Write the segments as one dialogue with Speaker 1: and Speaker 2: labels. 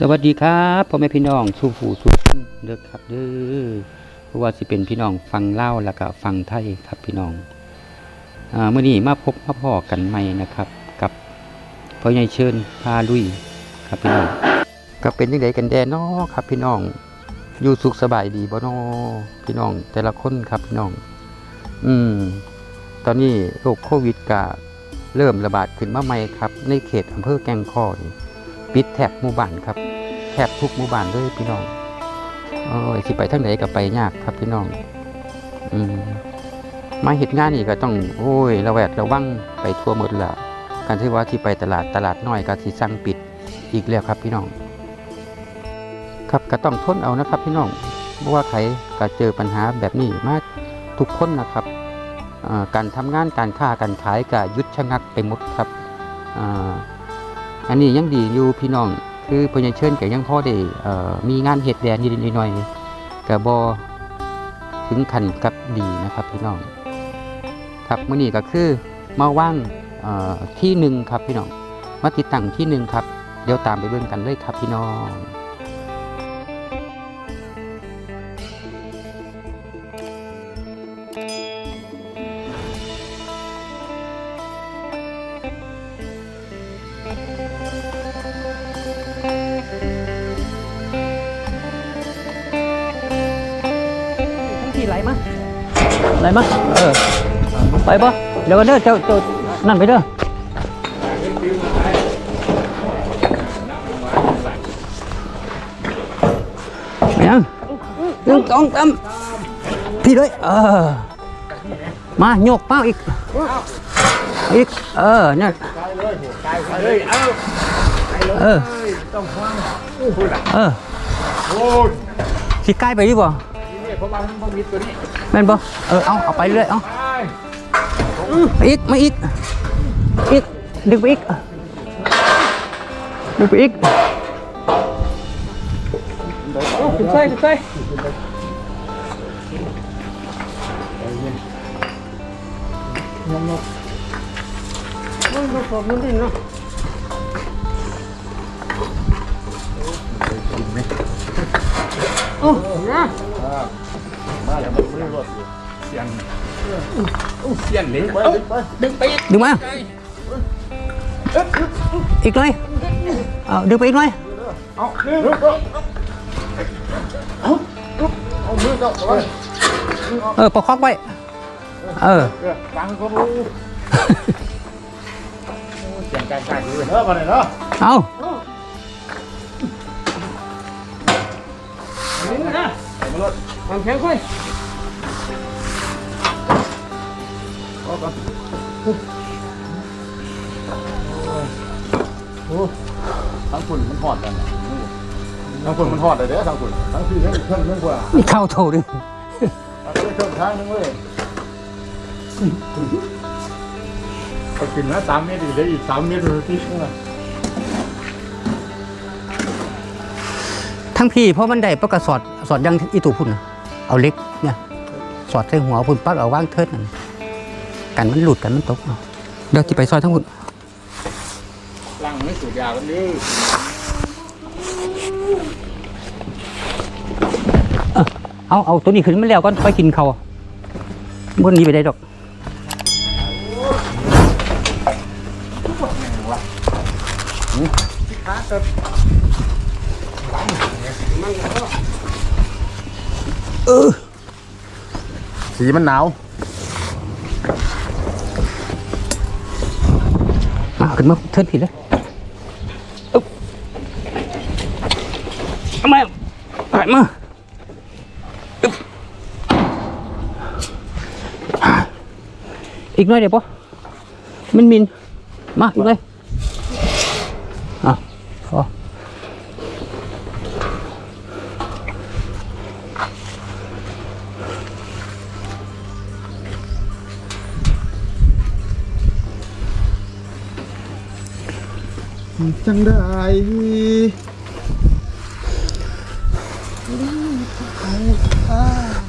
Speaker 1: สวัสดีครับพ่อแม่พี่น้องสู้ผู้สู้คนเด้อครับเด้อเพราะว่าสิเป็นพี่น้องฟังเล่าแล้วก็ฟังไทยครับพี่น้องเมื่อนี้มาพบมาพ่อกันใหม่นะครับ กับพ่อใหญ่เชิญพาลุยครับพี่น้องก็เป็นยังไงกันแดนอครับพี่น้อง อยู่สุขสบายดีบ่นอพี่น้อง แต่ละคนครับพี่น้อง อืม ตอนนี้โรคโควิดก็เริ่มระบาดขึ้นมาใหม่ครับ ในเขตอำเภอแกลงคอนี่ ปิดแถบหมู่บ้านครับแทบทุกหมู่บ้านเลยพี่น้องโอ้ยสิไปทางไหนก็ไปยากครับพี่น้องอืมมาเหตุงานนี่ก็ต้อง โอ้ยระแวดระวังไปทั่วหมดละการที่ว่าที่ไปตลาดตลาดน้อยก็สิสั่งปิดอีกแล้วครับพี่น้อง ครับก็ต้องทนเอานะครับพี่น้องเพราะว่าใครก็เจอปัญหาแบบนี้มาทุกคนนะครับการทำงานการค้าการขายก็ยุดชะงักไปหมดครับ อันนี้ยังดีอยู่พี่น้อง คือพญาเชิญก็ยังพ่อได้มีงานเห็ดแดนนิดหน่อยกับ่ถึงขันกับดีนะครับพี่น้อง ครับมื่อนี้ก็คือมาว่างที่หนึ่งครับพี่น้องมาติดตั้งที่หนึ่งครับ เดี๋ยวตามไปเบิ่งกันเลยครับพี่น้อง
Speaker 2: ไหลมาไหลมาเออไปปะเดี๋ยวกันเด้อเจ้าเจ้านั่นไปเด้อไปยังหนึ่งสองสามพี่เลยเออมาโยกเป้าอีกอีกเออเนี่ยเออเออสิใกล้ไปดีกว่า แม่นบ่เออเอาเอาไปเรื่อยเอาอีกมาอีกอีกดึงไปอีกดึงไปอีกขึ้นใส่ขึ้นใส่ยมๆมันก็สอบมันดิเนาะโอ้นะ ดึงมาอีกเลยเอาดึงไปอีกเลยเออประคองไว้เออ
Speaker 3: ฟังก็รู้เสียงการการอยู่เนาะมาเลยเนาะ
Speaker 2: เอา
Speaker 3: ทางแข็งค่อย โอ้ทั้งฝุ่นมันหอดกันทั้งฝุ่นมันหอดเลยเด้อทั้งฝุ่นทั้งที่ทั้งเครื่องทั้งกว่า
Speaker 2: นี่เข้าโถดิ
Speaker 3: ทั้งเครื่องทางนึงเว้ยเขากินนะสามเมตรอีกเหลืออีกสามเมตรที่ข้างหลัง
Speaker 2: ทั้งพี่เพราะมันได้ประกาศสอดสอดยังอีตูพุ่นน่ะเอาเล็กเนี่ย สอดใส่หัวพุ่นปักเอาว่างเทิดนั่น กันมันหลุดกันมันตกเอาเดี๋ยวที่ไปซอยทั้งพุ่น
Speaker 3: ลังไม่สูบยากันดิ
Speaker 2: เอาเอาตัวนี้ขึ้นมาแล้วก็ไปกินเขาบนนี้ไปได้ดอก
Speaker 3: สีมันหนาว
Speaker 2: มา ขึ้นมาเทินผิดเลยอุ๊บเอามายมาอุ๊บอีกหน่อยเดี๋ยวปะมันมิน มาอีกเลย
Speaker 3: จังได้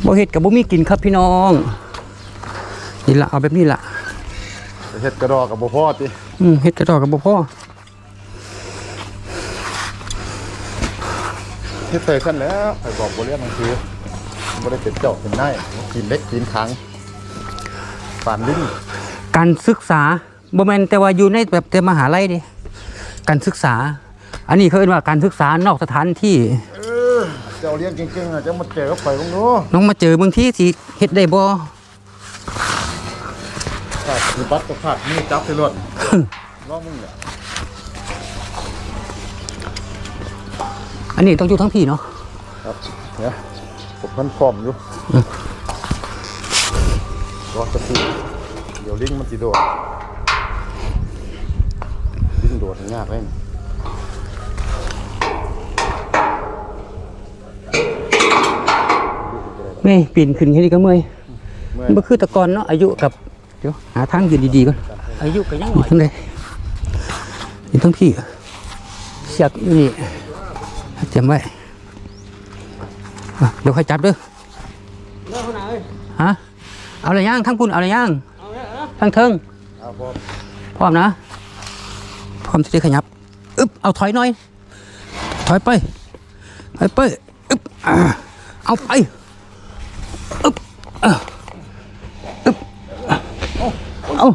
Speaker 2: บ่เห็ดกับบ่มีกินครับพี่น้องนี่ละเอาแบบนี้ละ
Speaker 3: เฮ็ดกระดอกกับบ่พอติ
Speaker 2: อืมเห็ดกระดอกกับบ่พ่อ
Speaker 3: ที่เคยขั้นแล้วไปบอกบริเรียนหนังสือบ่ได้เป็นเจ้าเป็นนายกินเล็กกินขังปานลิ้น
Speaker 1: การศึกษาบ่แม่นแต่ว่าอยู่ในแบบแต่มหาลัยดิ การศึกษา อันนี้เขาเรียกว่าการศึกษานอกสถานที่
Speaker 3: เออเจ้าเรียนเก่งๆอะเจ้ามาเจอกับข่อยบ้างเนาะ
Speaker 1: น้องมาเจอบางที่สิเฮ็ดได้บ่
Speaker 3: ขาดมีบัตรก็ขาดมีจับไปรถรอบมึงเนี่ย
Speaker 1: อันนี้ต้องอยู่ทั้งพี่เนาะ
Speaker 3: ครับเนี่ยผมพันพร้อมอยู่รอสักครู่เดี๋ยวลิงมันสิโดดลิงโดดยากเลย
Speaker 1: แม่ปีนขึ้นแค่นี้ก็เมื่อย
Speaker 3: เมื่อย
Speaker 1: มันบ่คือแตะกอนเนาะอายุกับเดี๋ยวหาทางยืนดีๆก่อนอายุก็ยังน้อยทั้งใดนี่ทั้งพี่เสียกอยู่นี่เตรียมไว้อะเดี๋ยวค่อยจับเด้อฮะเอาอะไรย่างทั้งคุณเอาอะไรย่างทั้งเทิง
Speaker 3: เอาพอ
Speaker 1: พร้อมนะ พร้อมที่จะขยับอึ๊บเอาถอยหน่อย ถอยไป ถอยไปอึ๊บเอาไปอึ๊บอึ๊บเอา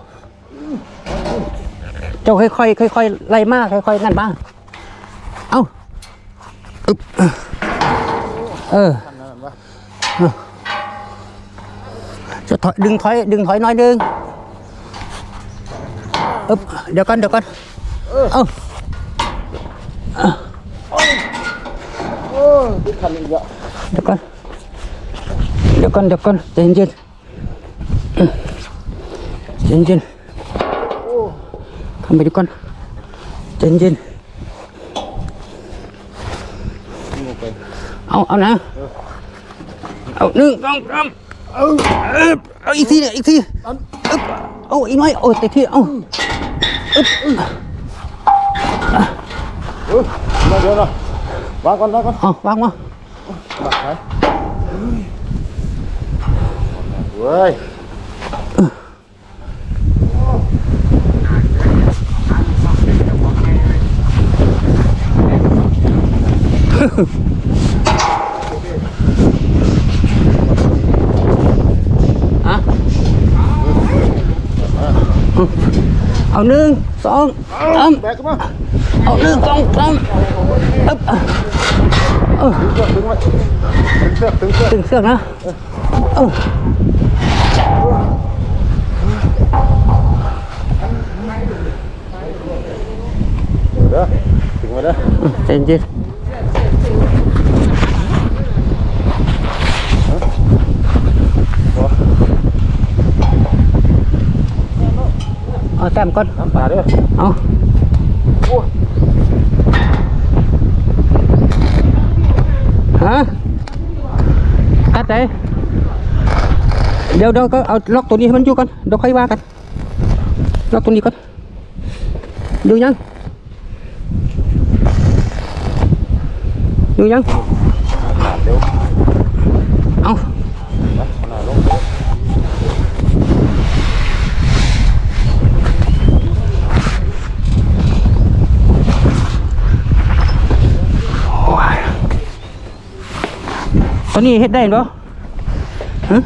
Speaker 1: เจ้าค่อยๆค่อยๆไล่มากค่อยๆนั่นบ้างเอาอึ๊บเออจะถอยดึงถอยดึงถอยน้อยดึงอึ๊บเดี๋ยวก่อนเดี๋ยวก่อน เอา
Speaker 3: โอ้ยคันอีกอะ
Speaker 1: เดี๋ยวก่อนเดี๋ยวก่อนเดี๋ยวก่อนใจเย็นๆใจเย็นๆทำไปดีก่อนใจเย็นเอาเอานะเอาหนึ่งสองสามเอาเอาอีกทีเนี่ยอีกทีเอาอีกหน่อยโอ้แต่ที่เอา
Speaker 3: เออเดี๋ยวเดี๋ยวนะวางก่อน วางก่อน
Speaker 1: เอาวางมา
Speaker 3: หลักไหมเว้ย
Speaker 1: อะ
Speaker 3: กัดไห
Speaker 1: นเดี๋ยวเดี๋ยวก็เอาล็อกตัวนี้ให้มันอยู่ก่อนเดี๋ยวค่อยว่ากันล็อกตัวนี้ก่อนดูยังดูยัง
Speaker 3: ขาดเร็ว
Speaker 1: เอา
Speaker 3: ขนาดลง
Speaker 1: ตอนนี้เฮ็ดได้บ่ฮะ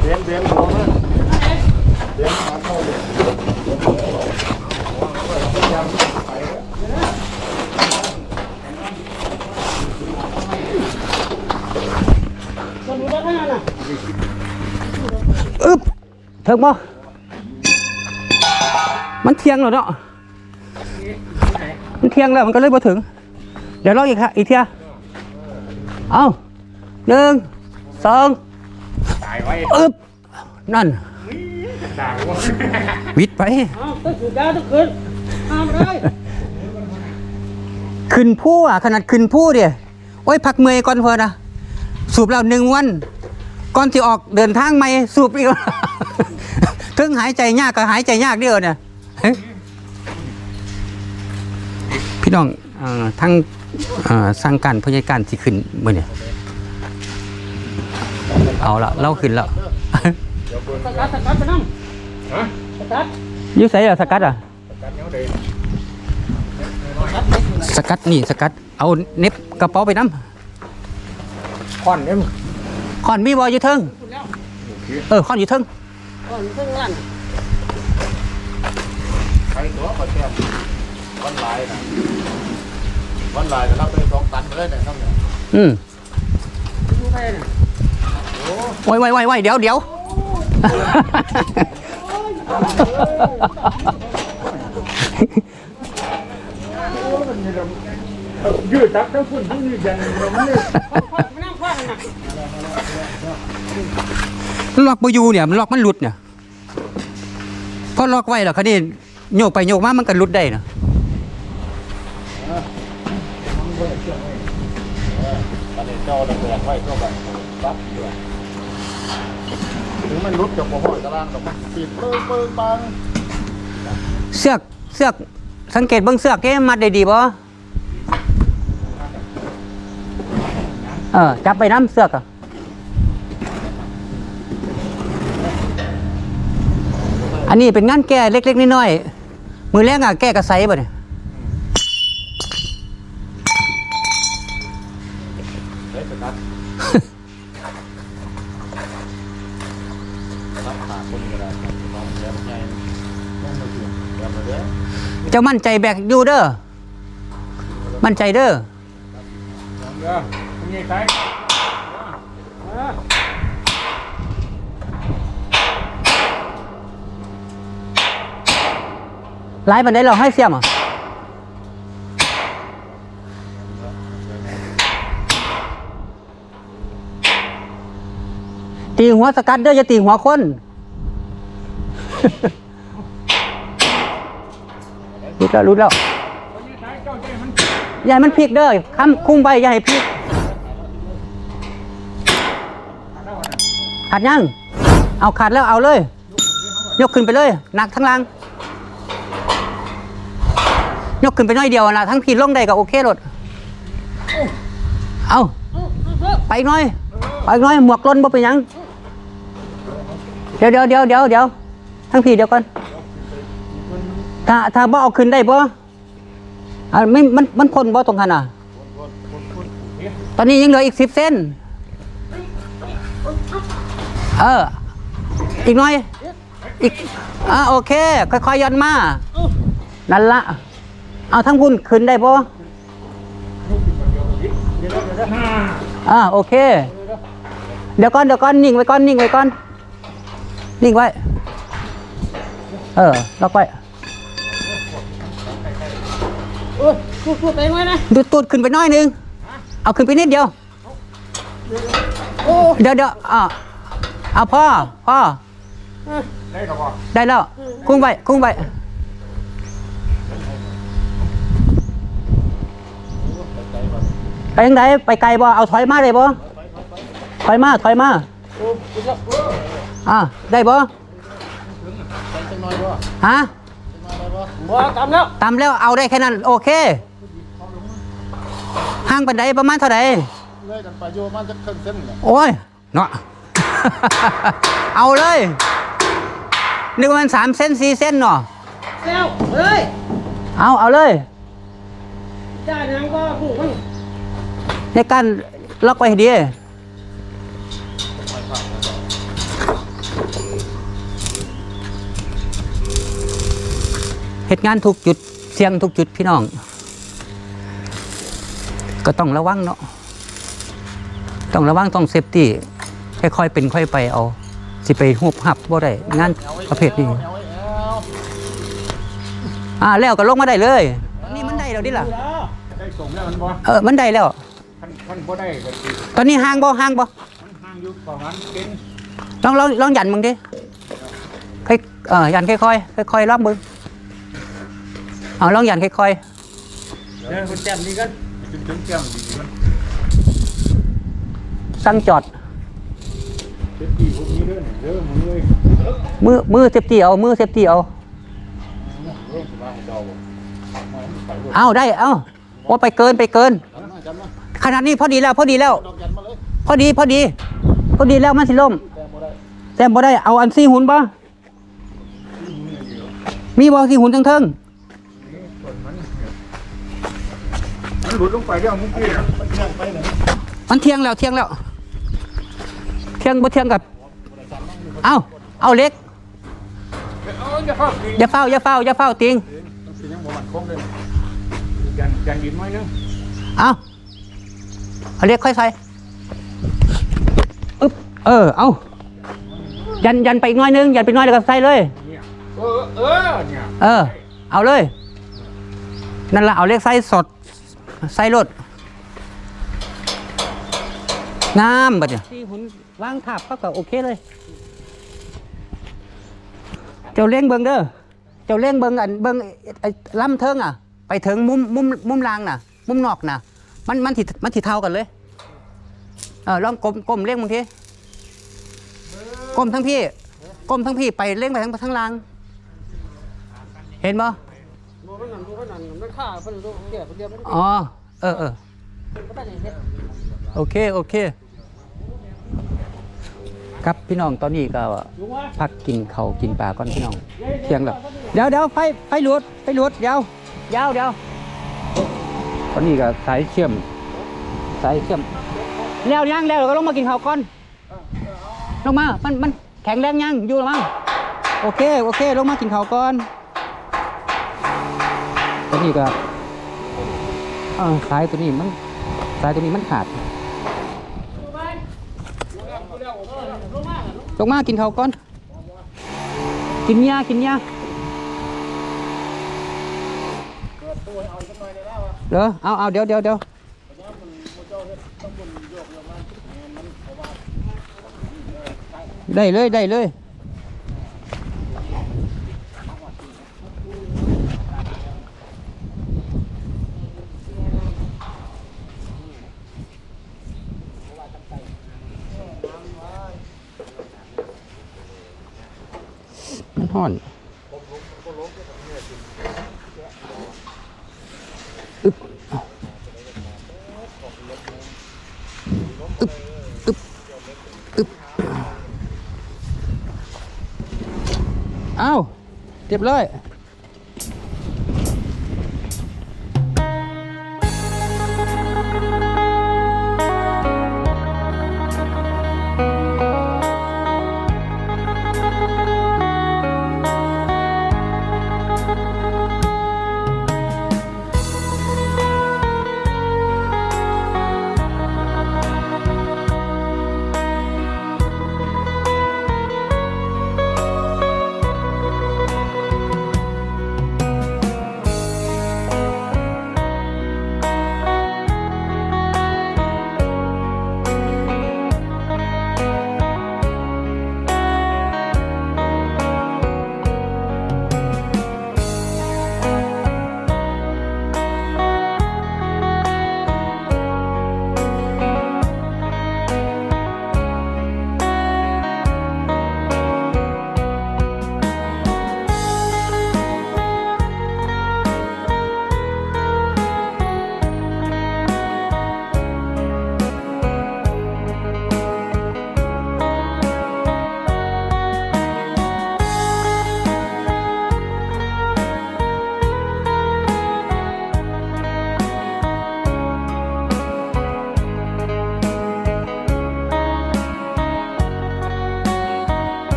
Speaker 3: เบียนเบียนลงเลยเบียนมาเข้าเลย
Speaker 1: อึ๊บถึงบ่มันเที่ยงแล้วเนาะมันเที่ยงแล้วมันก็เลยบ่ถึง เดี๋ยวลองอีกค่ะอีกเที่ย เอาหนึ่งสองอึ๊บนั่นวิดไป
Speaker 2: ต้องสูดยาต้องขึ้นห้ามเลย
Speaker 1: ขึ้นผู้อะขนาดขึ้นผู้เดียโอ้ยพักเมอยก่อนเพื่อนนะสูบแล้วหนึ่งวัน ก่อนที่ออกเดินทางใหม่สูบอีกถึงหายใจยากก็หายใจยากเดียวเนี่ยเฮ้ยพี่น้องเอ่อทั้งเอ่อ สร้างการพยาการที่ขึ้นเมื่อเนี่ยเอาละเล่าขึ้นแล้ว
Speaker 2: สกัดสกัดไปนั่งสกัด
Speaker 1: อยุ่ใส่อะสกัดอะสกัดนี่สกัด เอาเน็บกระเป๋าไปน้
Speaker 2: ควันเนี่ยมึงำ
Speaker 1: ขอนมีบออยู่เทิงเออขอนอยู่เทิง
Speaker 2: ก่อนเพิ่งลั่น
Speaker 3: ใครตัวขอแก้มวันลายนะ วันลายจะรับได้สองตันเลยเนี่ยน้องเนี่ย
Speaker 1: อืม
Speaker 2: ดูไปเนี่ย
Speaker 1: ไว้ไว้ไว้ไว้เดี๋ยวเดี๋ยว
Speaker 2: ยืดจับทั้งฝุ่นทั้งยืดยันเราไม่ได้ไม่นั่งควันนะ
Speaker 1: มันล็อกบอยู่เนี่ยมันล็อกมันหลุดเนี่ยพอล็อกไว้แล้วคันนี้โยกไปโยกมามันก็หลุดได้นะ
Speaker 3: ตอนนี้ เจ้าดำเนินไว้เข้าไปรับด้วยถึงมันรุดจากหัวห้อยตารางแต่มันปิดเปิ้งเปิ้งปัง
Speaker 1: เสือกเสือกสังเกตเบิ่งเสือกเอ๊ะมัดได้ดีบ่เออจับไปน้ำเสือกอะอันนี้เป็นงานแก้เล็กๆน้อยๆมือแรกอะแก้กระไซบ่เนี่ย
Speaker 3: เฮ้ยสกัดรับขาคนก็ได้น้องแย้มไงน้องมาถึงแย้มมา เจ้า
Speaker 1: มั่นใจแบกอยู่เด้อ มั่นใจเด้อ
Speaker 2: เออมึงยังไงเออ
Speaker 1: ไลฟ์มันได้เราให้เสียมอะตีหัวสกัดเด้ออย่าตีหัวคน รู้แล้วรู้แล้ว
Speaker 2: ยาใจมัน
Speaker 1: อย่ามันพลิกเด้อค้ำคุ้มไปอย่าให้พลิกขาดยัง เอาขาดแล้วเอาเลย ยกขึ้นไปเลยหนักทั้งล่างยกขึ้นไปน้อยเดียวนะทั้งพีลงได้ก็โอเครถเอาไปน้อย ไปน้อยหมวกล้นบ่เป็นยัง เดี๋ยวเดี๋ยวเดี๋ยวเดี๋ยวเดี๋ยวทั้งพีเดี๋ยวก่อน ถ้าถ้าบ่เอาขึ้นได้บ่อ่าไม่มันมันพ้นบ่ตรงกันอะตอนนี้ยังเหลืออีกสิบเส้น เออ อีกหน่อย อีกอ่าโอเค ค่อยๆยันมา นั่นละ เอาทั้งพุ่นขึ้นได้ปะอ่าโอเค เดี๋ยวก่อนเดี๋ยวก่อนนิ่งไว้ก่อนนิ่งไว้ก่อน นิ่งไว้ เออล็อกไว้
Speaker 2: โอ้ย พูดพูดไปไว้นะ
Speaker 1: ดูดตูดขึ้นไปหน้อยหนึง เอาขึ้นไปนิดเดียว
Speaker 2: โอ้
Speaker 1: เดี๋ยวเดี๋ยวอ่าเอาพ่อ พ่อ
Speaker 2: ได้หรอวะ
Speaker 1: ได้แล้ว คุ้งไปคุ้งไปไปยังไงไปไกลบ่ เอาถอยมาได้บ่ ถอยมา ถอยมา
Speaker 2: โอ้ยแล้วโอ้
Speaker 1: อ่าได้บ่
Speaker 3: จังน้อยบ่
Speaker 1: ฮะ
Speaker 2: บ่ทำแล้ว
Speaker 1: ตามแล้ว เอาได้แค่นั้น โอเค ห่างปันไดประมาณเท่าไหร่
Speaker 3: เลยกันไปโยมันจะขึ้นเส้นเนี่ย
Speaker 1: โอ้ยเนาะ เอาเลยนึกว่ามันสามเส้นสี่เส้นเนาะ
Speaker 2: แล้วเฮ้ย
Speaker 1: เอาเอาเลย
Speaker 2: จ้านังก็หูมัน
Speaker 1: ในการล็อกไว้ให้ดีเหตุงานทุกจุดเสี่ยงทุกจุดพี่น้อง ก็ต้องระวังเนาะต้องระวังต้องเซฟตี้ค่อยๆเป็นค่อยไปเอา สิไปหุบหับบ่ได้งานประเภทนี้
Speaker 3: อ่า
Speaker 1: แล้วก็ลงมาได้เลยนี่มันได้แล้วดิล่ะ
Speaker 2: ได้ส่งแล้วมันบ่
Speaker 1: เออมันได้แล้ว
Speaker 2: ท่านบ่ได้
Speaker 1: ตอนนี้ห่างบ่ห่างบ่
Speaker 2: ห่างอยู่ประมาณเป็น
Speaker 1: ลองลองลองหยันมึงดิค่อยเออยันค่อยๆค่อยๆลองมึงเอาลองหยันค่อย
Speaker 2: เดินคนแจ่มนี่กั นถึงถึงแจ่มดีมัน
Speaker 1: ๆตั้งจอด
Speaker 2: เจ็บปีพวกนี้เด้อเนี่ยเด้อมึงเลย
Speaker 1: มือมือเซฟตี้เอา มือเซฟตี้เอา
Speaker 3: เรื่องสุราของเจ้าบ่มาให้มันไปด้วย
Speaker 1: เอาได้ เอาโอ้ไปเกินไปเกิน
Speaker 3: จันมาจันมา
Speaker 1: ขนาดนี้พอดีแล้วพอดีแล้ว
Speaker 3: ดอกยันมาเลย
Speaker 1: พอดีพอดี พอดีแล้วมันสิล่ม
Speaker 3: แต่บ่ได้
Speaker 1: แต่บ่ได้เอาอันซี่หุ่นบ่มีบ่ซี่หุ่นทั้งเทิง
Speaker 2: มันหลุดลงไปเรื่องมุ้งกี้นะ
Speaker 3: มันเที่ยงไปไหน
Speaker 1: มันเที่ยงแล้วเที่ยงแล้ว เที่ยงบ่เที่ยงกับเอาเอาเล็ก
Speaker 2: เอาจะเข้ากิน
Speaker 1: อย่าเฝ้าอย่าเฝ้าอย่าเฝ้าติง
Speaker 3: มันสิยังบ่มันคงเลย
Speaker 2: ยันยันดินไว้เนาะ
Speaker 1: เอาเอาเล็กค่อยใส่อึ๊บเออเอายันยันไปอีกหน้อยนึงยันไปอีกหน้อยแล้วก็ใส่เลย
Speaker 2: เนี่ยเออเออเนี่ย
Speaker 1: เออเอาเลย นั่นละเอาเล็กไส้สด ไส้รดงามบัดเนี่ยที่หุ่นวางทับเขาก็โอเคเลย เจ้าเล่งเบิงเด้อเจ้าเล่งเบิงอันเบิงไอ้ลำเทิงอะ ไปถึงมุมมุมมุมล่างน่ะ มุมนอกน่ะ มันมันถิมันถิเท่ากันเลยเออลองกลมกลมเล่งบางทีกลมทั้งพี่กลมทั้งพี่ไปเล่งไปทั้งทั้งล่าง เห็นบ่ อ๋อเออเออโอเคโอเค ครับพี่น้องตอนนี้ก็พักกินเขาวกินปลาก่อนพี่น้องเที่ยงแล้วเดี๋ยวเดี๋ยวไฟไฟหลุดไฟหลุดเดี๋ยวยาวเดี๋ยวตอนนี้ก็สายเชื่อมสายเชื่อมแล้วยังแล้วก็ลงมากินข้าวก่อนลงมามันมันแข็งแรงยังอยู่หรือมั้งโอเคโอเค ลงมากินข้าวก่อน ตัวนี้ก็เออสายตัวนี้มันสายตัวนี้มันขาดลงมากินข้าวก่อน กินยากินยาเดี๋ยวเอาเอาเดี๋ยวเดี๋ยวเดี๋ยวได้เลยได้เลย ห่อนอึบอึบอึบอึบเอ้าเรียบร้อย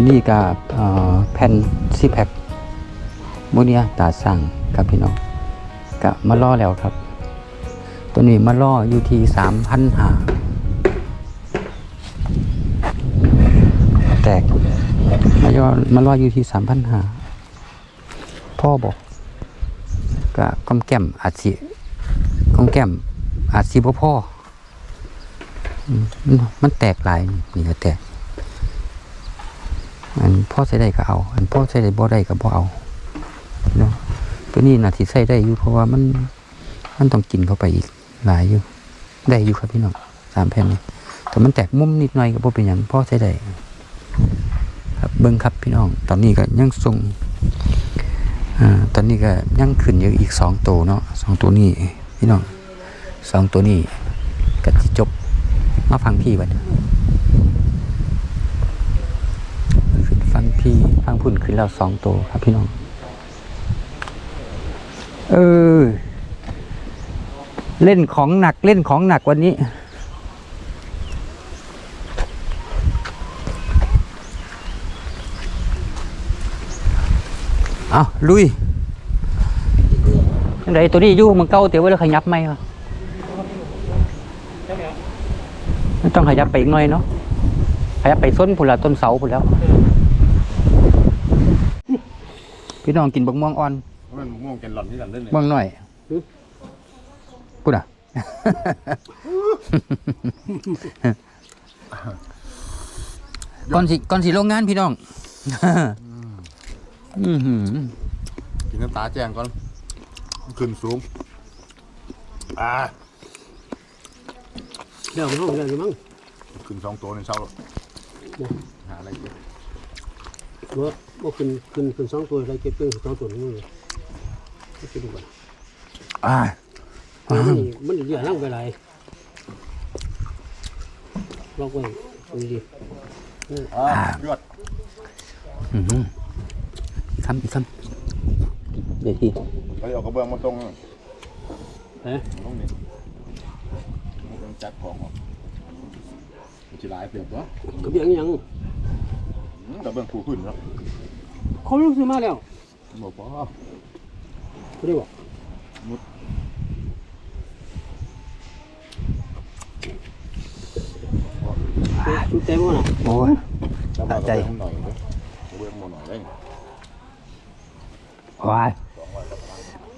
Speaker 1: และนี่ก็เอ่อแผ่นซีแพคโมเนียตาสั่งครับพี่น้องก็มาล่อแล้วครับ ตัวนี้มาล่ออยู่ที่สามพันหาแตกมาย่อมาล่ออยู่ที่สามพันหาพ่อบอกก็ก้อมแก้มอาจสิก้อมแก้มอาจสิบ่พ่อมันมันแตกหลายนี่ก็แตก อันพ่อใส่ได้ก็เอา อันพ่อใส่ได้บ่ได้ก็บ่เอาเนาะตัวนี้น่ะที่ใส่ได้อยู่เพราะว่ามันมันต้องกินเข้าไปอีกหลายอยู่ ได้อยู่ครับพี่น้องสามแผ่นนี่แต่มันแตกมุมนิดหน่อยก็บ่เป็นหยังพ่อใส่ได้ครับเบิ่งครับพี่น้อง ตอนนี้ก็ยังส่งอ่าตอนนี้ก็ยังขึ้นอยู่อีกสองตัวเนาะสองตัวนี้พี่น้องสองตัวนี้ก็สิจบมาฟังพี่บัด ขึ้นฟัง พี่ฟังพุ่นขึ้นแล้วสองตัวครับพี่น้อง เออ เล่นของหนักเล่นของหนักวันนี้ เอาลุยยังไงตัวนี้ยู่มันเก้าเตียวไว้แล้วขยับไหมวะไม่ต้องขยับไปอีกหน่อยเนาะขยับไปส้นผุนละต้นเสาผุนแล้ว พี่น้องกินบักม่วงอ่อน
Speaker 3: มันม่วงแกนหล่อนที่กันเล่นเลย
Speaker 1: ม่วงหน่อยพูดอะ ก่อนสิก่อนสิโรงงานพี่น้องอือหือ
Speaker 3: กินน้ำตาแจ้งก่อนขึ้นสูงอ่า
Speaker 4: เดี๋ยวมันห้องเดี๋ยวมั้ง
Speaker 3: ขึ้นสองตัวในเช้าแล้วหาอะไรกิน
Speaker 4: ว่า ว่าขึ้นขึ้นขึ้นสองตัวอะไรเก็บเป็นสองตัวนี่เลยไปดูกัน
Speaker 1: อ่า
Speaker 4: มันมันเหลือร่างไปไรล็อกไว้ดีดี
Speaker 3: อ่ายอด
Speaker 1: อือหืออีกคำอีกคำเดี๋ยวที
Speaker 3: ไปเอากระเบื้องมาตรง
Speaker 4: เอ๊ะ
Speaker 3: ตรงนี้ต้องจัดของออกมันจะหลายเปลี่ยนตัว
Speaker 4: กระเบียงยัง
Speaker 3: อืม กระเบื้องปูขึ้นแล้ว
Speaker 4: เขาลูกซื้อมาแล้ว
Speaker 3: บอกพอ
Speaker 4: ไม่ได้บอกชุดเต็มวะน่ะ
Speaker 1: โอ้ย
Speaker 3: แต่ว่า
Speaker 1: ใจ
Speaker 3: กระเบื้องหน่อยเด้อกระเบื้องหน่อยได้
Speaker 1: วาย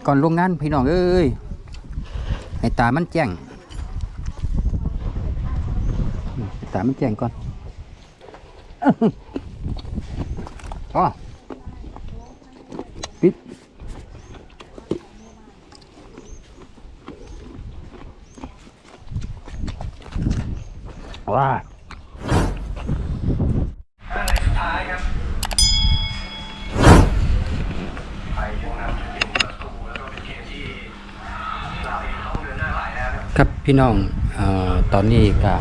Speaker 1: ก่อนโรงงานพี่น้องเอ้ยให้ตามันแจ้งให้ตามันแจ้งก่อน อ๋อปิดว้าครับพี่น้องอตอนนี้ก็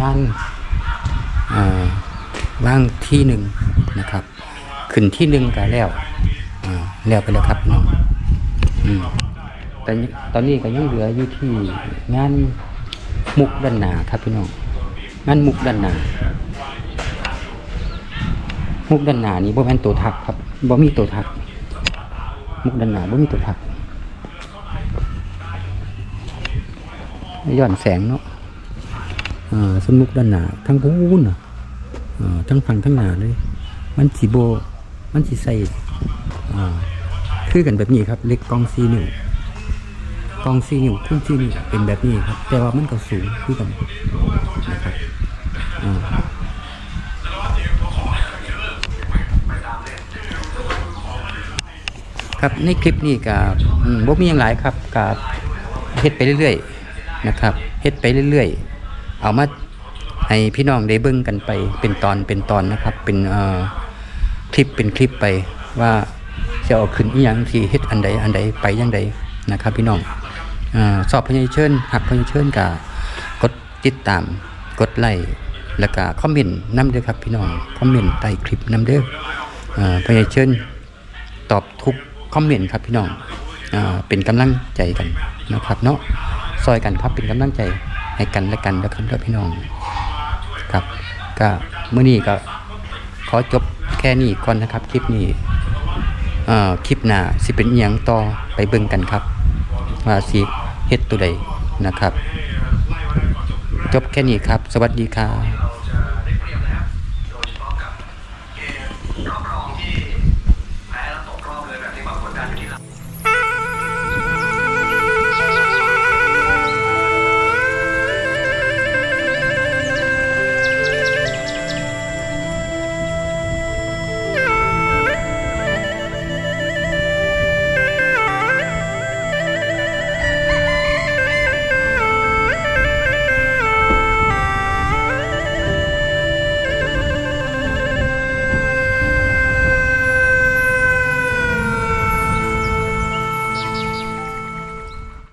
Speaker 1: งานอ่อ ว่างที่หนึ่งนะครับ ขึ้นที่หนึ่งก็แล้วแล้วไปแล้วครับน้องแต่ตอนนี้ก็ยังเหลืออยู่ที่งานมุกด้านหนาครับพี่น้องงานมุกด้านหนามุกด้านหนานี่บ่แม่นตัวทักครับบ่มีตัวทัก มุกด้านหนาบ่มีตัวทักย้อนแสงเนาะอ่อสมุกด้านหนาทั้งพูนน่ะ ทั้งฝั่งทั้งหนาเลย มันสีโบ มันสีใสคือกันแบบนี้ครับ เล็กกองซีนิ้วกองซีนิ้วทุ่ซีนิ้วเป็นแบบนี้ครับ แต่ว่ามันก็สูงคือกันนะครับครับในคลิปนี้กับบ่มีอย่างหลายครับกับเฮ็ดไปเรื่อยๆนะครับเฮ็ดไปเรื่อยๆ เอามา ให้พี่น้องได้เบิ่งกันไป เป็นตอนเป็นตอนนะครับ เป็นคลิปเป็นคลิปไปว่าจะเอาขึ้นอีหยังที่เฮ็ดอันใดอันใดไปย่างใดนะครับ พี่น้องอสอบพญายเชิญหักพญายเชิญกักดติดตามกดไลค์แล้วก็คอมเมนต์นํเด้อครับ พี่น้องคอมเมนต์ใต้คลิปนํเด้ออพญายเชิญตอบทุกคอมเมนต์ครับพี่น้องอเป็นกำลังใจกันนะครับเนาะซอยกันครับเป็นกำลังใจให้กันและกันแล้วครับพี่น้อง ครับก็มื้อนี้ก็ขอจบแค่นี้ก่อนนะครับ คลิปนี้คลิปหน้าสิเป็นอย่างต่อไปเบิ่งกันครับว่าสิเฮ็ดตัวใดนะครับ จบแค่นี้ครับ สวัสดีครับ